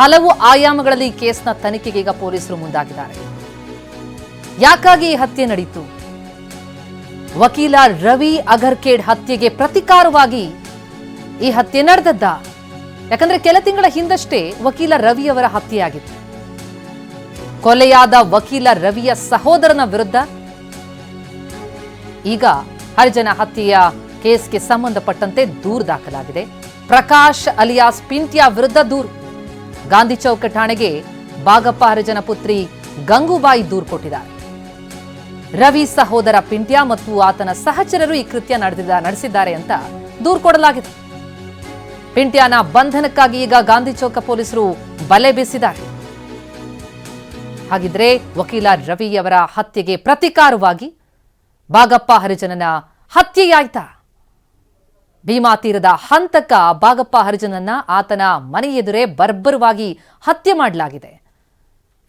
ಹಲವು ಆಯಾಮಗಳಲ್ಲಿ ಕೇಸ್ನ ತನಿಖೆಗೆ ಈಗ ಪೊಲೀಸರು ಮುಂದಾಗಿದ್ದಾರೆ. ಯಾಕಾಗಿ ಈ ಹತ್ಯೆ ನಡೆಯಿತು ವಕೀಲ ರವಿ ಅಗರ್ಕೇಡ್ ಹತ್ಯೆಗೆ ಪ್ರತಿಕಾರವಾಗಿ ಈ ಹತ್ಯೆ ನಡೆದದ್ದ? ಯಾಕಂದ್ರೆ ಕೆಲ ತಿಂಗಳ ಹಿಂದಷ್ಟೇ ವಕೀಲ ರವಿಯವರ ಹತ್ಯೆಯಾಗಿತ್ತು. ಕೊಲೆಯಾದ ವಕೀಲ ರವಿಯ ಸಹೋದರನ ವಿರುದ್ಧ ಈಗ ಹರಿಜನ ಹತ್ಯೆಯ ಕೇಸ್ಗೆ ಸಂಬಂಧಪಟ್ಟಂತೆ ದೂರು ದಾಖಲಾಗಿದೆ. ಪ್ರಕಾಶ್ ಅಲಿಯಾಸ್ ಪಿಂಟ್ಯಾ ವಿರುದ್ಧ ದೂರು. ಗಾಂಧಿ ಚೌಕ ಠಾಣೆಗೆ ಬಾಗಪ್ಪ ಹರಿಜನ ಪುತ್ರಿ ಗಂಗೂಬಾಯಿ ದೂರು ಕೊಟ್ಟಿದ್ದಾರೆ. ರವಿ ಸಹೋದರ ಪಿಂಟ್ಯ ಮತ್ತು ಆತನ ಸಹಚರರು ಈ ಕೃತ್ಯ ನಡೆದಿದ್ದ ನಡೆಸಿದ್ದಾರೆ ಅಂತ ದೂರು ಕೊಡಲಾಗಿದೆ. ಪಿಂಟ್ಯಾನ ಬಂಧನಕ್ಕಾಗಿ ಈಗ ಗಾಂಧಿ ಚೌಕ ಪೊಲೀಸರು ಬಲೆ ಬೀಸಿದ್ದಾರೆ. ಹಾಗಿದ್ರೆ ವಕೀಲ ರವಿಯವರ ಹತ್ಯೆಗೆ ಪ್ರತಿಕಾರವಾಗಿ ಬಾಗಪ್ಪ ಹರಿಜನನ ಹತ್ಯೆಯಾಯ್ತಾ? ಭೀಮಾ ತೀರದ ಹಂತಕ ಬಾಗಪ್ಪ ಹರಿಜನನ್ನ ಆತನ ಮನೆ ಎದುರೇ ಬರ್ಬರವಾಗಿ ಹತ್ಯೆ ಮಾಡಲಾಗಿದೆ.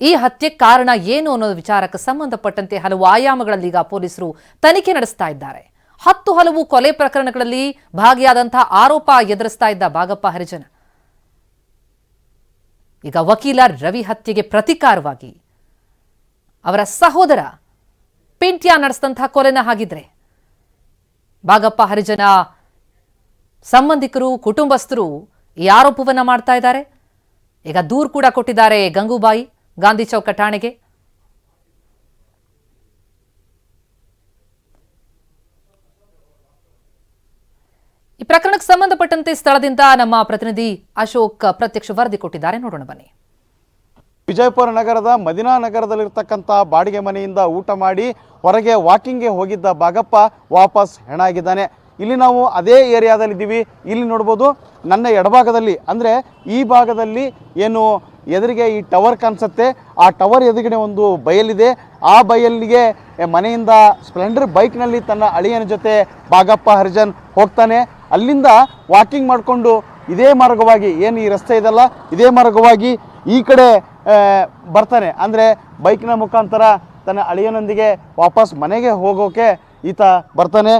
ಈ ಹತ್ಯೆ ಕಾರಣ ಏನು ಅನ್ನೋ ವಿಚಾರಕ್ಕೆ ಸಂಬಂಧಪಟ್ಟಂತೆ ಹಲವು ಆಯಾಮಗಳಲ್ಲಿ ಈಗ ಪೊಲೀಸರು ತನಿಖೆ ನಡೆಸ್ತಾ ಇದ್ದಾರೆ. ಹತ್ತು ಹಲವು ಕೊಲೆ ಪ್ರಕರಣಗಳಲ್ಲಿ ಭಾಗಿಯಾದಂತಹ ಆರೋಪ ಎದುರಿಸ್ತಾ ಇದ್ದ ಬಾಗಪ್ಪ ಹರಿಜನ. ಈಗ ವಕೀಲ ರವಿ ಹತ್ಯೆಗೆ ಪ್ರತಿಕಾರವಾಗಿ ಅವರ ಸಹೋದರ ಪಿಂಟ್ಯಾ ನಡೆಸಿದಂತಹ ಕೊಲೆನ ಹಾಗಿದ್ರೆ, ಬಾಗಪ್ಪ ಹರಿಜನ ಸಂಬಂಧಿಕರು, ಕುಟುಂಬಸ್ಥರು ಈ ಆರೋಪವನ್ನು ಮಾಡ್ತಾ ಇದ್ದಾರೆ? ಈಗ ದೂರು ಕೂಡ ಕೊಟ್ಟಿದ್ದಾರೆ ಗಂಗೂಬಾಯಿ ಗಾಂಧಿ ಚೌಕ ಠಾಣೆಗೆ. ಈ ಪ್ರಕರಣಕ್ಕೆ ಸಂಬಂಧಪಟ್ಟಂತೆ ಸ್ಥಳದಿಂದ ನಮ್ಮ ಪ್ರತಿನಿಧಿ ಅಶೋಕ್ ಪ್ರತ್ಯಕ್ಷ ವರದಿ ಕೊಟ್ಟಿದ್ದಾರೆ. ನೋಡೋಣ ಬನ್ನಿ. ವಿಜಯಪುರ ನಗರದ ಮದಿನಾ ನಗರದಲ್ಲಿರ್ತಕ್ಕಂಥ ಬಾಡಿಗೆ ಮನೆಯಿಂದ ಊಟ ಮಾಡಿ ಹೊರಗೆ ವಾಕಿಂಗ್ಗೆ ಹೋಗಿದ್ದ ಭಾಗಪ್ಪ ವಾಪಸ್ ಹೆಣಾಗಿದ್ದಾನೆ. ಇಲ್ಲಿ ನಾವು ಅದೇ ಏರಿಯಾದಲ್ಲಿ ಇದ್ದೀವಿ. ಇಲ್ಲಿ ನೋಡ್ಬೋದು ನನ್ನ ಎಡಭಾಗದಲ್ಲಿ, ಅಂದರೆ ಈ ಭಾಗದಲ್ಲಿ ಏನು ಎದುರಿಗೆ ಈ ಟವರ್ ಕಾಣಿಸುತ್ತೆ. ಆ ಟವರ್ ಎದುರುಗಡೆ ಒಂದು ಬಯಲಿದೆ. ಆ ಬಯಲಿಗೆ ಮನೆಯಿಂದ ಸ್ಪ್ಲೆಂಡರ್ ಬೈಕ್ನಲ್ಲಿ ತನ್ನ ಅಳಿಯನ ಜೊತೆ ಬಾಗಪ್ಪ ಹರಿಜನ್ ಹೋಗ್ತಾನೆ. ಅಲ್ಲಿಂದ ವಾಕಿಂಗ್ ಮಾಡಿಕೊಂಡು ಇದೇ ಮಾರ್ಗವಾಗಿ, ಏನು ಈ ರಸ್ತೆ ಇದೆಲ್ಲ ಇದೇ ಮಾರ್ಗವಾಗಿ ಈ ಕಡೆ ಬರ್ತಾನೆ. ಅಂದರೆ ಬೈಕ್ನ ಮುಖಾಂತರ ತನ್ನ ಅಳಿಯನೊಂದಿಗೆ ವಾಪಸ್ ಮನೆಗೆ ಹೋಗೋಕೆ ಈತ ಬರ್ತಾನೆ.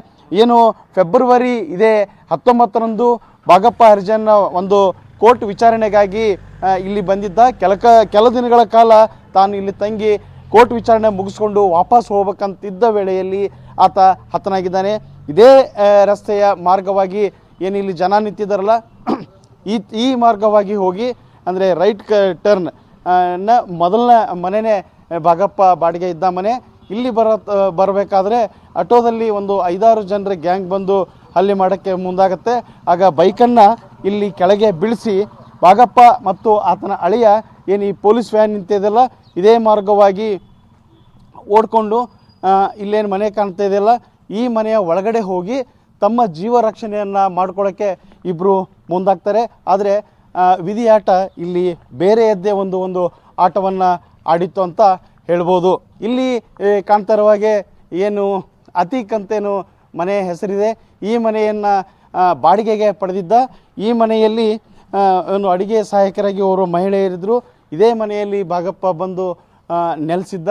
ಏನು ಫೆಬ್ರವರಿ ಇದೇ, ಹತ್ತೊಂಬತ್ತರಂದು ಬಾಗಪ್ಪ ಹರಿಜನ್ ಒಂದು ಕೋರ್ಟ್ ವಿಚಾರಣೆಗಾಗಿ ಇಲ್ಲಿ ಬಂದಿದ್ದ. ಕೆಲ ಕೆಲ ದಿನಗಳ ಕಾಲ ತಾನು ಇಲ್ಲಿ ತಂಗಿ ಕೋರ್ಟ್ ವಿಚಾರಣೆ ಮುಗಿಸ್ಕೊಂಡು ವಾಪಸ್ ಹೋಗ್ಬೇಕಂತಿದ್ದ ವೇಳೆಯಲ್ಲಿ ಆತ ಹತನಾಗಿದ್ದಾನೆ. ಇದೇ ರಸ್ತೆಯ ಮಾರ್ಗವಾಗಿ ಏನು ಇಲ್ಲಿ ಜನ ನಿಂತಿದ್ದಾರಲ್ಲ, ಈ ಈ ಮಾರ್ಗವಾಗಿ ಹೋಗಿ, ಅಂದರೆ ರೈಟ್ ಕ, ಟರ್ನ್ನ ಮೊದಲನೇ ಮನೆನೇ ಭಾಗಪ್ಪ ಬಾಡಿಗೆ ಇದ್ದ ಮನೆ. ಇಲ್ಲಿ ಬರ ಬರಬೇಕಾದ್ರೆ ಆಟೋದಲ್ಲಿ ಒಂದು ಐದಾರು ಜನರ ಗ್ಯಾಂಗ್ ಬಂದು ಹಲ್ಲೆ ಮಾಡೋಕ್ಕೆ ಮುಂದಾಗತ್ತೆ. ಆಗ ಬೈಕನ್ನು ಇಲ್ಲಿ ಕೆಳಗೆ ಬೀಳಿಸಿ ಬಾಗಪ್ಪ ಮತ್ತು ಆತನ ಅಳಿಯ ಏನು ಈ ಪೊಲೀಸ್ ವ್ಯಾನ್ ನಿಂತಿದೆಯಲ್ಲ, ಇದೇ ಮಾರ್ಗವಾಗಿ ಓಡಿಕೊಂಡು ಇಲ್ಲೇನು ಮನೆ ಕಾಣ್ತಾ ಇದೆಯಲ್ಲ, ಈ ಮನೆಯ ಒಳಗಡೆ ಹೋಗಿ ತಮ್ಮ ಜೀವ ರಕ್ಷಣೆಯನ್ನು ಮಾಡ್ಕೊಳ್ಳೋಕ್ಕೆ ಇಬ್ಬರು ಮುಂದಾಗ್ತಾರೆ. ಆದರೆ ವಿಧಿಯಾಟ ಇಲ್ಲಿ ಬೇರೆಯದ್ದೇ ಒಂದು ಒಂದು ಆಟವನ್ನು ಆಡಿತ್ತು ಅಂತ ಹೇಳ್ಬೋದು. ಇಲ್ಲಿ ಕಾಣ್ತಾ ಹಾಗೆ ಏನು ಅತೀಕ್ ಅಂತೇನು ಮನೆ ಹೆಸರಿದೆ. ಈ ಮನೆಯನ್ನು ಬಾಡಿಗೆಗೆ ಪಡೆದಿದ್ದ. ಈ ಮನೆಯಲ್ಲಿ ಏನು ಅಡಿಗೆ ಸಹಾಯಕರಾಗಿ ಓರ್ವ ಮಹಿಳೆಯರಿದ್ದರು ಇದೇ ಮನೆಯಲ್ಲಿ ಭಾಗಪ್ಪ ಬಂದು ನೆಲೆಸಿದ್ದ.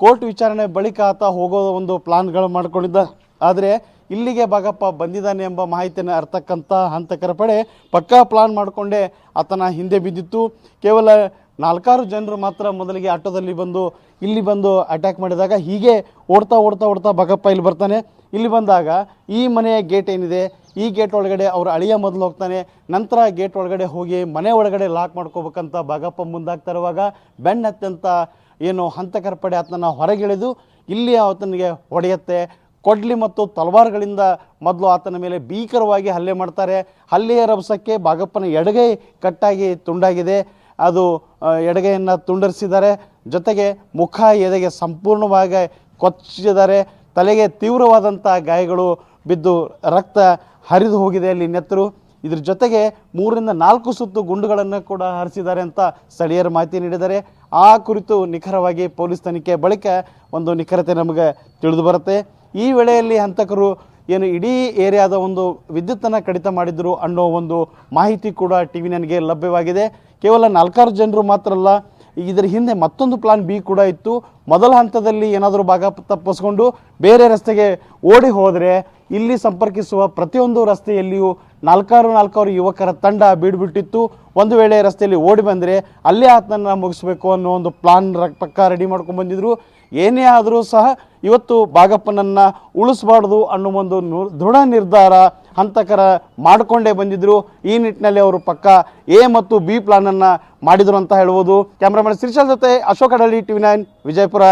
ಕೋರ್ಟ್ ವಿಚಾರಣೆ ಬಳಿಕ ಆತ ಹೋಗೋ ಒಂದು ಪ್ಲಾನ್ಗಳು ಮಾಡಿಕೊಂಡಿದ್ದ. ಆದರೆ, ಇಲ್ಲಿಗೆ ಭಾಗಪ್ಪ ಬಂದಿದ್ದಾನೆ ಎಂಬ ಮಾಹಿತಿಯನ್ನು ಅರ್ತಕ್ಕಂಥ ಹಂತಕರ ಪಡೆ ಪಕ್ಕಾ ಪ್ಲಾನ್ ಮಾಡಿಕೊಂಡೇ ಆತನ ಹಿಂದೆ ಬಿದ್ದಿತ್ತು. ಕೇವಲ ನಾಲ್ಕಾರು ಜನರು ಮಾತ್ರ ಮೊದಲಿಗೆ ಆಟೋದಲ್ಲಿ ಬಂದು, ಇಲ್ಲಿ ಬಂದು ಅಟ್ಯಾಕ್ ಮಾಡಿದಾಗ ಹೀಗೆ ಓಡ್ತಾ ಓಡ್ತಾ ಓಡ್ತಾ ಭಗಪ್ಪ ಇಲ್ಲಿ ಬರ್ತಾನೆ. ಇಲ್ಲಿ ಬಂದಾಗ ಈ ಮನೆಯ ಗೇಟ್ ಏನಿದೆ, ಈ ಗೇಟ್ ಒಳಗಡೆ ಅವರು ಅಳಿಯ ಮೊದಲು ಹೋಗ್ತಾನೆ. ನಂತರ ಗೇಟ್ ಒಳಗಡೆ ಹೋಗಿ ಮನೆ ಒಳಗಡೆ ಲಾಕ್ ಮಾಡ್ಕೋಬೇಕಂತ ಭಾಗಪ್ಪ ಮುಂದಾಗ್ತಾ ಇರುವಾಗ ಬೆನ್ನತ್ಯಂತ ಏನು ಹಂತಕರ ಪಡೆ ಆತನ ಹೊರಗಿಳಿದು ಇಲ್ಲಿ ಆತನಿಗೆ ಹೊಡೆಯುತ್ತೆ. ಕೊಡ್ಲಿ ಮತ್ತು ತಲವಾರುಗಳಿಂದ ಮೊದಲು ಆತನ ಮೇಲೆ ಭೀಕರವಾಗಿ ಹಲ್ಲೆ ಮಾಡ್ತಾರೆ. ಹಲ್ಲೆಯ ರಭಸಕ್ಕೆ ಬಾಗಪ್ಪನ ಎಡಗೈ ಕಟ್ಟಾಗಿ ತುಂಡಾಗಿದೆ. ಅದು ಎಡಗೆಯನ್ನು ತುಂಡರಿಸಿದ್ದಾರೆ. ಜೊತೆಗೆ ಮುಖ ಎದೆಗೆ ಸಂಪೂರ್ಣವಾಗಿ ಕೊಚ್ಚಿದ್ದಾರೆ. ತಲೆಗೆ ತೀವ್ರವಾದಂಥ ಗಾಯಗಳು ಬಿದ್ದು ರಕ್ತ ಹರಿದು ಹೋಗಿದೆ ಅಲ್ಲಿ ನೆತ್ತರು. ಇದ್ರ ಜೊತೆಗೆ ಮೂರರಿಂದ ನಾಲ್ಕು ಸುತ್ತು ಗುಂಡುಗಳನ್ನು ಕೂಡ ಹರಿಸಿದ್ದಾರೆ ಅಂತ ಸ್ಥಳೀಯರು ಮಾಹಿತಿ ನೀಡಿದ್ದಾರೆ. ಆ ಕುರಿತು ನಿಖರವಾಗಿ ಪೊಲೀಸ್ ತನಿಖೆ ಬಳಿಕ ಒಂದು ನಿಖರತೆ ನಮಗೆ ತಿಳಿದು ಬರುತ್ತೆ. ಈ ವೇಳೆಯಲ್ಲಿ ಹಂತಕರು ಏನು ಇಡೀ ಏರಿಯಾದ ಒಂದು ವಿದ್ಯುತ್ತನ್ನು ಕಡಿತ ಮಾಡಿದ್ರು ಅನ್ನೋ ಒಂದು ಮಾಹಿತಿ ಕೂಡ ಟಿ ವಿ ನನಗೆ ಲಭ್ಯವಾಗಿದೆ. ಕೇವಲ ನಾಲ್ಕಾರು ಜನರು ಮಾತ್ರ ಅಲ್ಲ, ಇದರ ಹಿಂದೆ ಮತ್ತೊಂದು ಪ್ಲಾನ್ ಬಿ ಕೂಡ ಇತ್ತು. ಮೊದಲ ಹಂತದಲ್ಲಿ ಏನಾದರೂ ಭಾಗ ತಪ್ಪಿಸ್ಕೊಂಡು ಬೇರೆ ರಸ್ತೆಗೆ ಓಡಿ ಹೋದರೆ ಇಲ್ಲಿ ಸಂಪರ್ಕಿಸುವ ಪ್ರತಿಯೊಂದು ರಸ್ತೆಯಲ್ಲಿಯೂ ನಾಲ್ಕಾರು ನಾಲ್ಕಾರು ಯುವಕರ ತಂಡ ಬೀಡುಬಿಟ್ಟಿತ್ತು. ಒಂದು ವೇಳೆ ರಸ್ತೆಯಲ್ಲಿ ಓಡಿ ಬಂದರೆ ಅಲ್ಲೇ ಆತನನ್ನು ಮುಗಿಸ್ಬೇಕು ಅನ್ನೋ ಒಂದು ಪ್ಲಾನ್ ಪಕ್ಕ ರೆಡಿ ಮಾಡ್ಕೊಂಡು ಬಂದಿದ್ರು. ಏನೇ ಆದರೂ ಸಹ ಇವತ್ತು ಬಾಗಪ್ಪನನ್ನು ಉಳಿಸ್ಬಾರ್ದು ಅನ್ನೋ ಒಂದು ದೃಢ ನಿರ್ಧಾರ ಹಂತಕರ ಮಾಡಿಕೊಂಡೇ ಬಂದಿದ್ದರು ಈ ನಿಟ್ಟಿನಲ್ಲಿ ಅವರು ಪಕ್ಕ ಎ ಮತ್ತು ಬಿ ಪ್ಲಾನನ್ನು ಮಾಡಿದರು ಅಂತ ಹೇಳ್ಬೋದು. ಕ್ಯಾಮ್ರಾಮನ್ ಶ್ರೀಶಾಲ್ ಜೊತೆ Ashok T TV nine Vijayapura.